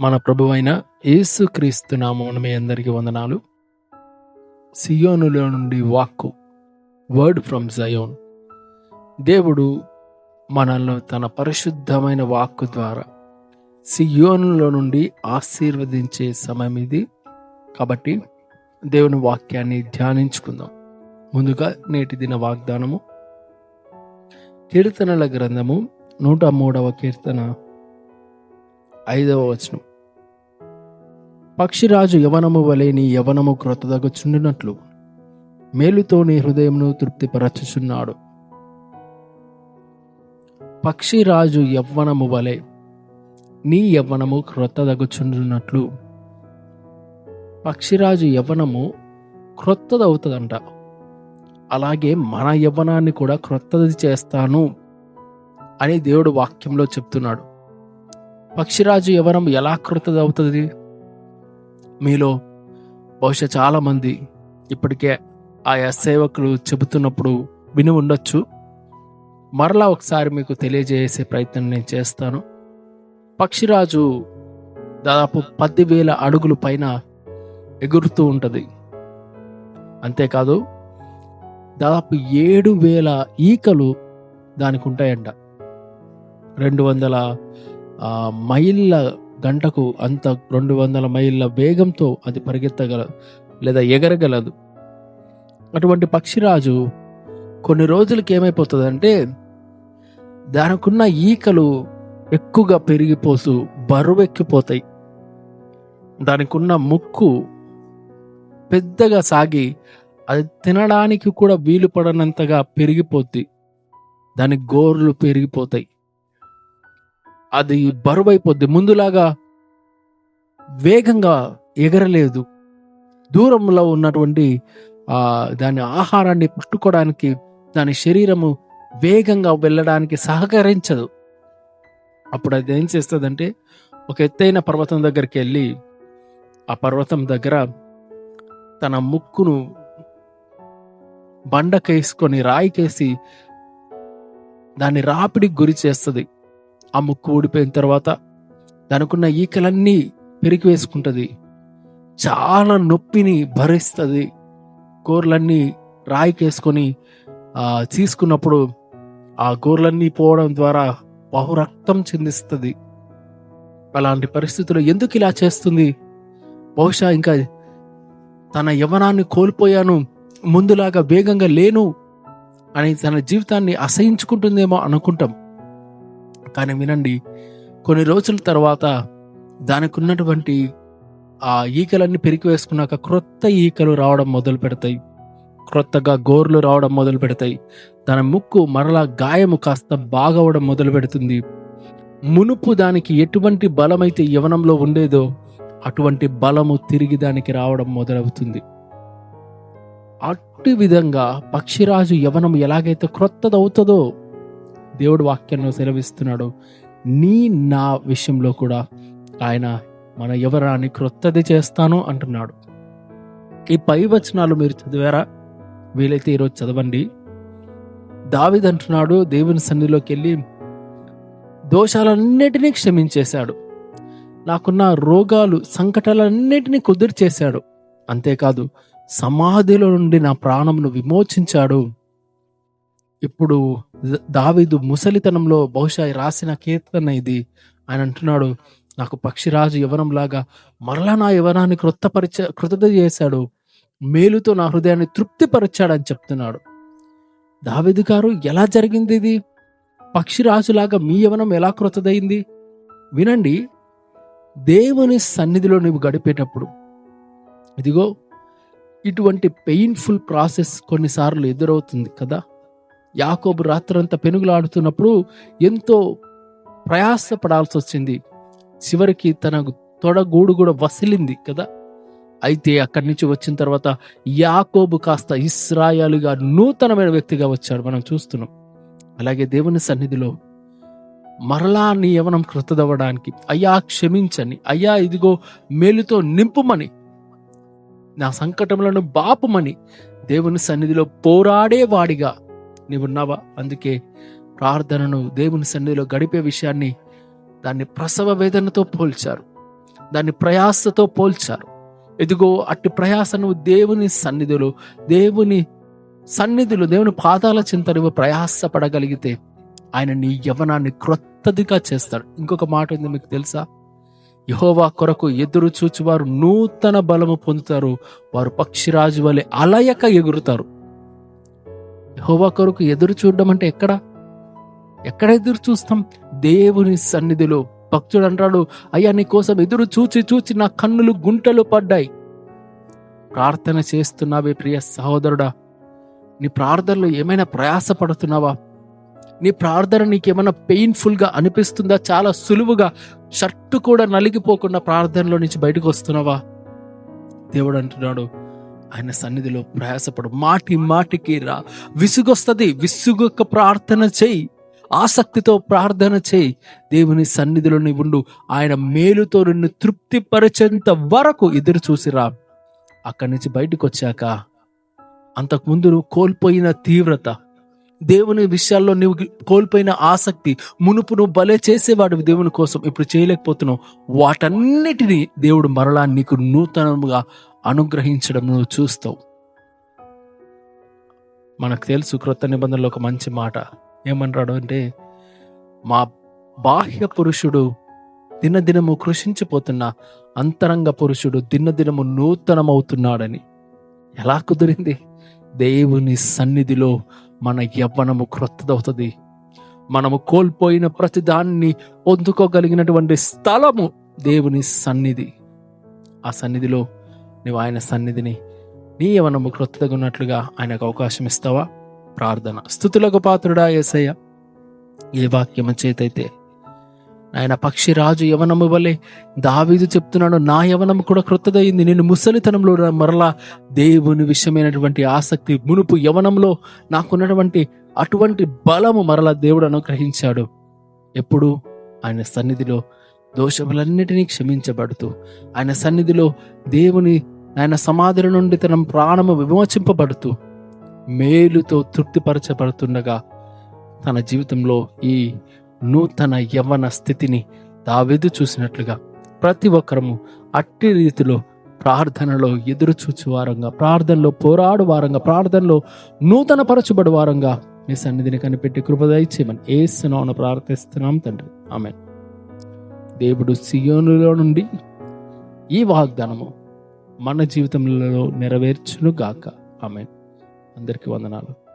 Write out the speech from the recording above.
మన ప్రభు అయిన యేసుక్రీస్తు నామమున మీ అందరికీ వందనాలు. సియోనులో నుండి వాక్కు వర్డ్ ఫ్రమ్ జయోన్ దేవుడు మనల్ని తన పరిశుద్ధమైన వాక్కు ద్వారా సియోనులో నుండి ఆశీర్వదించే సమయం ఇది. కాబట్టి దేవుని వాక్యాన్ని ధ్యానించుకుందాం. ముందుగా నేటి దిన వాగ్దానము. కీర్తనల గ్రంథము నూట మూడవ కీర్తన ఐదవ వచనం. పక్షిరాజు యవనము వలె నీ యవనము క్రొత్తదగుచుండినట్లు మేలుతో నీ హృదయమును తృప్తిపరచుచున్నాడు. పక్షిరాజు యవ్వనము వలె నీ యవ్వనము క్రొత్తదగుచుండినట్లు పక్షిరాజు యవ్వనము క్రొత్తదవుతుందంట. అలాగే మన యవ్వనాన్ని కూడా క్రొత్తది చేస్తాను అని దేవుడు వాక్యంలో చెప్తున్నాడు. పక్షిరాజు యవ్వనం ఎలా క్రొత్తది అవుతుంది మీలో బహుశా చాలామంది ఇప్పటికే ఆయా సేవకులు చెబుతున్నప్పుడు విని ఉండొచ్చు. మరలా ఒకసారి మీకు తెలియజేసే ప్రయత్నం నేను చేస్తాను. పక్షిరాజు దాదాపు పదివేల అడుగుల పైన ఎగురుతూ ఉంటుంది. అంతేకాదు దాదాపు ఏడు వేల ఈకలు దానికి ఉంటాయంట. రెండు వందల మైళ్ళ గంటకు అంత రెండు వందల మైళ్ళ వేగంతో అది పరిగెత్తగలదు లేదా ఎగరగలదు. అటువంటి పక్షిరాజు కొన్ని రోజులకి ఏమైపోతుందంటే దానికున్న ఈకలు ఎక్కువగా పెరిగిపోతూ బరువెక్కిపోతాయి. దానికున్న ముక్కు పెద్దగా సాగి అది తినడానికి కూడా వీలు పడనంతగా పెరిగిపోద్ది. దాని గోర్లు పెరిగిపోతాయి. అది బరువైపోద్ది. ముందులాగా వేగంగా ఎగరలేదు. దూరంలో ఉన్నటువంటి దాని ఆహారాన్ని పట్టుకోవడానికి దాని శరీరము వేగంగా వెళ్ళడానికి సహకరించదు. అప్పుడు అది ఏం చేస్తుందంటే ఒక ఎత్తైన పర్వతం దగ్గరికి వెళ్ళి ఆ పర్వతం దగ్గర తన ముక్కును బండకేసుకొని రాయికేసి దాన్ని రాపిడికి గురి చేస్తుంది. ఆ ముక్కు ఊడిపోయిన తర్వాత దానికున్న ఈకలన్నీ పెరిగి వేసుకుంటుంది. చాలా నొప్పిని భరిస్తుంది. గోర్లన్నీ రాయికేసుకొని తీసుకున్నప్పుడు ఆ గోర్లన్నీ పోవడం ద్వారా బహురక్తం చెందిస్తుంది. అలాంటి పరిస్థితుల్లో ఎందుకు ఇలా చేస్తుంది? బహుశా ఇంకా తన యవనాన్ని కోల్పోయాను ముందులాగా వేగంగా లేను అని తన జీవితాన్ని అసహించుకుంటుందేమో అనుకుంటాం. కానీ వినండి. కొన్ని రోజుల తర్వాత దానికి ఉన్నటువంటి ఆ ఈకలన్నీ పెరికి వేసుకున్నాక క్రొత్త ఈకలు రావడం మొదలు పెడతాయి. క్రొత్తగా గోర్లు రావడం మొదలు పెడతాయి. దాని ముక్కు మరలా గాయము కాస్త బాగవడం మొదలు పెడుతుంది. మునుపు దానికి ఎటువంటి బలమైతే యవనంలో ఉండేదో అటువంటి బలము తిరిగి దానికి రావడం మొదలవుతుంది. అట్టి విధంగా పక్షిరాజు యవనం ఎలాగైతే క్రొత్తదవుతుందో దేవుడు వాక్యంలో సెలవిస్తున్నాడు. నీ నా విషయంలో కూడా ఆయన మన యవనాన్ని క్రొత్తది చేస్తాను అంటున్నాడు. ఈ పై వచనాలు మీరు చదివారా? వీలైతే ఈరోజు చదవండి. దావిద్ అంటున్నాడు దేవుని సన్నిధిలోకి వెళ్ళి దోషాలన్నిటినీ క్షమించేశాడు. నాకున్న రోగాలు సంకటాలన్నిటినీ కుదిర్చేశాడు. అంతేకాదు సమాధిలో నుండి నా ప్రాణమును విమోచించాడు. ఇప్పుడు ద- దావీదు ముసలితనంలో బహుశా రాసిన కీర్తన ఇది. ఆయన అంటున్నాడు నాకు పక్షిరాజు యవనంలాగా మరలా నా యవనాన్ని క్రొత్తపరిచ కృతత చేశాడు. మేలుతో నా హృదయాన్ని తృప్తిపరిచాడని చెప్తున్నాడు. దావీదు గారు ఎలా జరిగింది ఇది? పక్షిరాజులాగా మీ యవనం ఎలా క్రొత్తదయింది? వినండి దేవుని సన్నిధిలో నువ్వు గడిపేటప్పుడు. ఇదిగో ఇటువంటి పెయిన్ఫుల్ ప్రాసెస్ కొన్నిసార్లు ఎదురవుతుంది కదా. యాకోబు రాత్రంతా పెనుగులాడుతున్నప్పుడు ఎంతో ప్రయాసపడాల్సి వచ్చింది. చివరికి తన తొడగూడు కూడా వసిలింది కదా. అయితే అక్కడి నుంచి వచ్చిన తర్వాత యాకోబు కాస్త ఇస్రాయాలుగా నూతనమైన వ్యక్తిగా వచ్చాడు మనం చూస్తున్నాం. అలాగే దేవుని సన్నిధిలో మరలా నీ యవనం కృతదవ్వడానికి అయ్యా క్షమించని అయ్యా ఇదిగో మేలుతో నింపుమని నా సంకటములను బాపుమని దేవుని సన్నిధిలో పోరాడేవాడిగా నీవున్నావా? అందుకే ప్రార్థనను దేవుని సన్నిధిలో గడిపే విషయాన్ని దాన్ని ప్రసవ వేదనతో పోల్చారు. దాన్ని ప్రయాసతో పోల్చారు. ఎదుగో అట్టి ప్రయాసను దేవుని సన్నిధిలో దేవుని సన్నిధులు దేవుని పాదాల చింత నువ్వు ప్రయాసపడగలిగితే ఆయన నీ యవనాన్ని క్రొత్తదిగా చేస్తాడు. ఇంకొక మాట ఉంది మీకు తెలుసా? యహోవా కొరకు ఎదురు చూచువారు నూతన బలము పొందుతారు. వారు పక్షిరాజు వలె అలయక ఎగురుతారు. యహోవా కొరకు ఎదురు చూడడం అంటే ఎక్కడ? ఎక్కడ ఎదురు చూస్తాం? దేవుని సన్నిధిలో. భక్తుడు అంటాడు అయ్యా నీ కోసం ఎదురు చూచి చూచి నా కన్నులు గుంటలు పడ్డాయి. ప్రార్థన చేస్తున్నావే ప్రియ సహోదరుడా. నీ ప్రార్థనలో ఏమైనా ప్రయాసపడుతున్నావా? నీ ప్రార్థన నీకేమైనా పెయిన్ఫుల్గా అనిపిస్తుందా? చాలా సులువుగా షర్టు కూడా నలిగిపోకుండా ప్రార్థనలో నుంచి బయటకు వస్తున్నావా? దేవుడు అంటున్నాడు ఆయన సన్నిధిలో ప్రయాసపడు. మాటి మాటికి రా. విసుగొస్తుంది. విసుగొక్క ప్రార్థన చేయి. ఆసక్తితో ప్రార్థన చేయి. దేవుని సన్నిధిలో ఉండు. ఆయన మేలుతో నిన్ను తృప్తిపరిచేంత వరకు ఎదురు చూసిరా అక్కడి నుంచి బయటకు వచ్చాక అంతకుముందు కోల్పోయిన తీవ్రత దేవుని విషయాల్లో నువ్వు కోల్పోయిన ఆసక్తి మునుపు నువ్వు భలే చేసేవాడు దేవుని కోసం ఇప్పుడు చేయలేకపోతున్నావు. వాటన్నిటినీ దేవుడు మరలా నీకు నూతనముగా అనుగ్రహించడం నువ్వు చూస్తావు. మనకు తెలుసు క్రొత్త నిబంధనలో ఒక మంచి మాట. ఏమంటాడు అంటే మా బాహ్య పురుషుడు దినదినము కృషించిపోతున్న అంతరంగ పురుషుడు దినదినము నూతనమవుతున్నాడని. ఎలా కుదిరింది? దేవుని సన్నిధిలో మన యవ్వనము క్రొత్తదవుతుంది. మనము కోల్పోయిన ప్రతిదాన్ని పొందుకోగలిగినటువంటి స్థలము దేవుని సన్నిధి. ఆ సన్నిధిలో నువ్వు ఆయన సన్నిధిని నీ యవనము క్రొత్తగా ఉన్నట్లుగా ఆయనకు అవకాశం ఇస్తావా? ప్రార్థన. స్థుతులకు పాత్రుడా ఏసయ్య. ఏ వాక్యము చేతైతే ఆయన పక్షిరాజు యవనము వలె దావీదు చెప్తున్నాడు నా యవనము కూడా క్రొత్తదయింది. నేను ముసలితనంలో మరలా దేవుని విషయమైనటువంటి ఆసక్తి మునుపు యవనంలో నాకున్నటువంటి అటువంటి బలము మరలా దేవుడు అనుగ్రహించాడు. ఎప్పుడు ఆయన సన్నిధిలో దోషములన్నిటినీ క్షమించబడుతూ ఆయన సన్నిధిలో దేవుని ఆయన సమాధుల నుండి తన ప్రాణము విమోచింపబడుతూ మేలుతో తృప్తిపరచబడుతుండగా తన జీవితంలో ఈ నూతన యవ్వన స్థితిని దావెదు చూసినట్లుగా ప్రతి ఒక్కరము అట్టి రీతిలో ప్రార్థనలో ఎదురు చూచు వారంగా ప్రార్థనలో పోరాడు వారంగా ప్రార్థనలో నూతన పరచుబడి వారంగా మీ సన్నిధిని కనిపెట్టి కృపదయచేయమని ఏసునాను ప్రార్థిస్తున్నాం తండ్రి. ఆమె దేవుడు సియోనులో నుండి ఈ వాగ్దానము మన జీవితంలో నెరవేర్చును గాక ఆమె అందరికీ వందనాలు.